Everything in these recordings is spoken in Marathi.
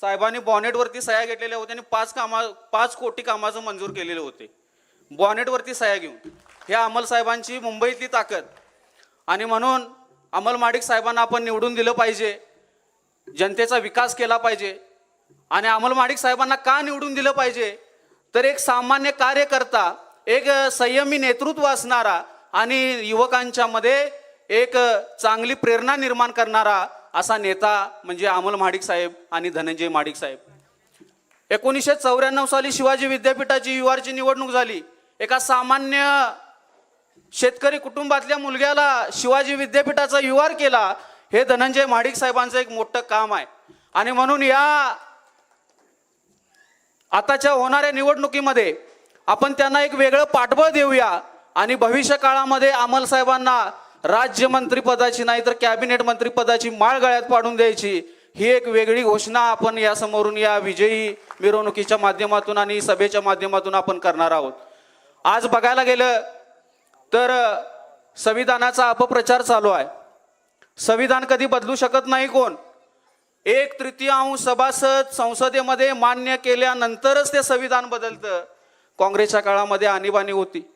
साहेबांनी बॉनेटवरती सह्या घेतलेल्या होत्या आणि पाच कामा पाच कोटी कामाचं मंजूर केलेले होते. बॉनेटवरती सह्या घेऊन. ह्या अमल साहेबांची मुंबईतली ताकद. आणि म्हणून अमल माडिक साहेबांना आपण निवडून दिलं पाहिजे. जनतेचा विकास केला पाहिजे. आणि अमल माडिक साहेबांना का निवडून दिलं पाहिजे? तर एक सामान्य कार्यकर्ता एक संयमी नेतृत्व असणारा आणि युवकांच्यामध्ये एक चांगली प्रेरणा निर्माण करणारा असा नेता म्हणजे अमोल महाडिक साहेब आणि धनंजय महाडिक साहेब. एकोणीसशे चौऱ्याण्णव साली शिवाजी विद्यापीठाची युआरची निवडणूक झाली. एका सामान्य शेतकरी कुटुंबातल्या मुलग्याला शिवाजी विद्यापीठाचा युआर केला हे धनंजय महाडिक साहेबांचं एक मोठं काम आहे. आणि म्हणून या आताच्या होणाऱ्या निवडणुकीमध्ये आपण त्यांना एक वेगळं पाठबळ देऊया आणि भविष्य काळामध्ये अमल साहेबांना राज्यमंत्रीपदाची नाही तर कॅबिनेट मंत्रीपदाची माळ गळ्यात पाडून द्यायची. ही एक वेगळी घोषणा आपण यासमोरून या विजयी मिरवणुकीच्या माध्यमातून आणि सभेच्या माध्यमातून आपण करणार आहोत. आज बघायला गेलं तर संविधानाचा अपप्रचार चालू आहे. संविधान कधी बदलू शकत नाही कोण? एक तृतीयांश सभासद संसदेमध्ये मान्य केल्यानंतरच ते संविधान बदलतं. काँग्रेसच्या काळामध्ये आणीबाणी होती.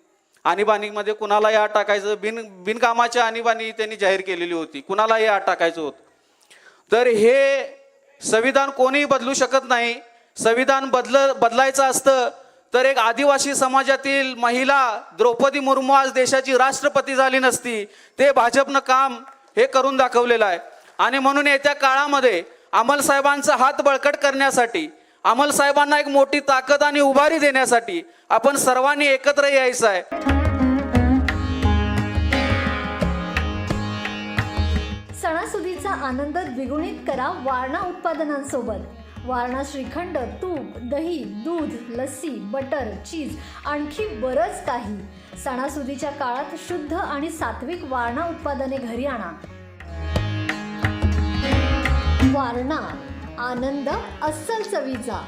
आणीबाणीमध्ये कुणालाही आत टाकायचं? बिन बिनकामाच्या आणीबाणी त्यांनी जाहीर केलेली होती. कुणालाही आत टाकायचं होतं? तर हे संविधान कोणीही बदलू शकत नाही. संविधान बदल बदलायचं असतं. तर एक आदिवासी समाजातील महिला द्रौपदी मुर्मू आज देशाची राष्ट्रपती झाली नसती. ते भाजपनं काम हे करून दाखवलेलं आहे. आणि म्हणून येत्या काळामध्ये अमलसाहेबांचा हात बळकट करण्यासाठी अमल साहेबांना एक मोठी ताकद आणि उभारी देण्यासाठी आपण सर्वांनी एकत्र यायचं आहे. सणासुदीचा आनंद द्विगुणित करा वारणा उत्पादनांसोबत. वारणा श्रीखंड तूप दही दूध लस्सी बटर चीज आणखी बरंच काही. सणासुदीच्या काळात शुद्ध आणि सात्विक वारणा उत्पादने घरी आणा. वारणा आनंद अस्सल चवीचा.